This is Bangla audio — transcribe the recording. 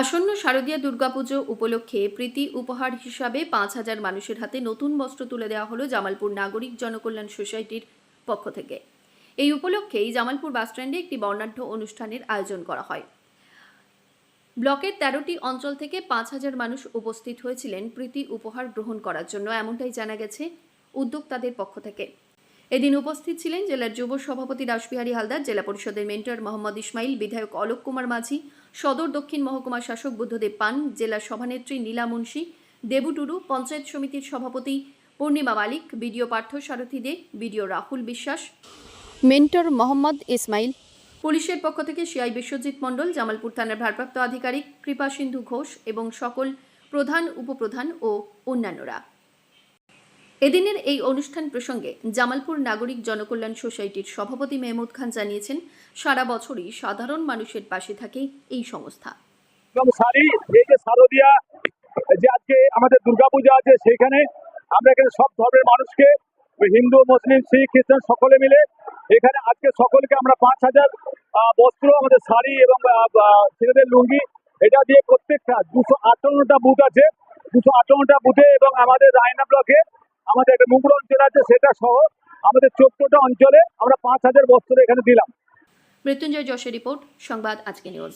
আসন্ন শারদীয়া দুর্গাপুজো উপলক্ষে প্রীতি উপহার হিসাবে পাঁচ হাজার মানুষের হাতে নতুন বস্ত্র তুলে দেওয়া হলো জামালপুর নাগরিক জনকল্যাণ সোসাইটির পক্ষ থেকে। এই উপলক্ষেই জামালপুর বাসস্ট্যান্ডে একটি বর্ণাঢ্য অনুষ্ঠানের আয়োজন করা হয়। ব্লকের তেরোটি অঞ্চল থেকে পাঁচ হাজার মানুষ উপস্থিত হয়েছিলেন প্রীতি উপহার গ্রহণ করার জন্য, এমনটাই জানা গেছে উদ্যোক্তাদের পক্ষ থেকে। এদিন উপস্থিত ছিলেন জেলার যুব সভাপতি রাসবিহারী হালদার, জেলা পরিষদের মেন্টর মোহাম্মদ ইসমাইল, বিধায়ক অলোক কুমার মাঝি, সদর দক্ষিণ মহকুমা শাসক বুদ্ধদেব পান, জেলা সভানেত্রী নীলা মুন্সি, দেবু টুডু, পঞ্চায়েত সমিতির সভাপতি Purnima Malik, BDO Partha Sarathi De, BDO Rahul Biswas, mentor Mohammad Ismail, পুলিশের পক্ষ থেকে সিআই বিশ্বজিৎ মণ্ডল, জামালপুর থানার ভারপ্রাপ্ত আধিকারিক কৃপা সিন্ধু ঘোষ এবং সকল প্রধান, উপপ্রধান ও অন্যান্যরা। এদিনের এই অনুষ্ঠান প্রসঙ্গে জামালপুর নাগরিক জনকল্যাণ সোসাইটির সভাপতি মেহমুদ খান জানিয়েছেন, সারা বছরই সাধারণ মানুষের পাশে থাকে এই সংস্থা। যে আজকে আমাদের দুর্গাপূজা আছে সেইখানে আমরা এখানে সব ধর্মের মানুষকে, হিন্দু, মুসলিম, শিখ, খ্রিস্টান সকলে মিলে এখানে আজকে সকলকে আমরা পাঁচ হাজার বস্ত্র, আমাদের শাড়ি এবং ছেলেদের লুঙ্গি, এটা দিয়ে প্রত্যেকটা দুশো আটান্নটা বুথ আছে। দুশো আটান্নটা বুথে এবং আমাদের রায়না ব্লকে আমাদের একটা মুগুর অঞ্চল আছে, সেটা সহ আমাদের চোদ্দটা অঞ্চলে আমরা পাঁচ হাজার বস্ত্র এখানে দিলাম। মৃত্যুঞ্জয় যশের রিপোর্ট, সংবাদ আজকে নিউজ।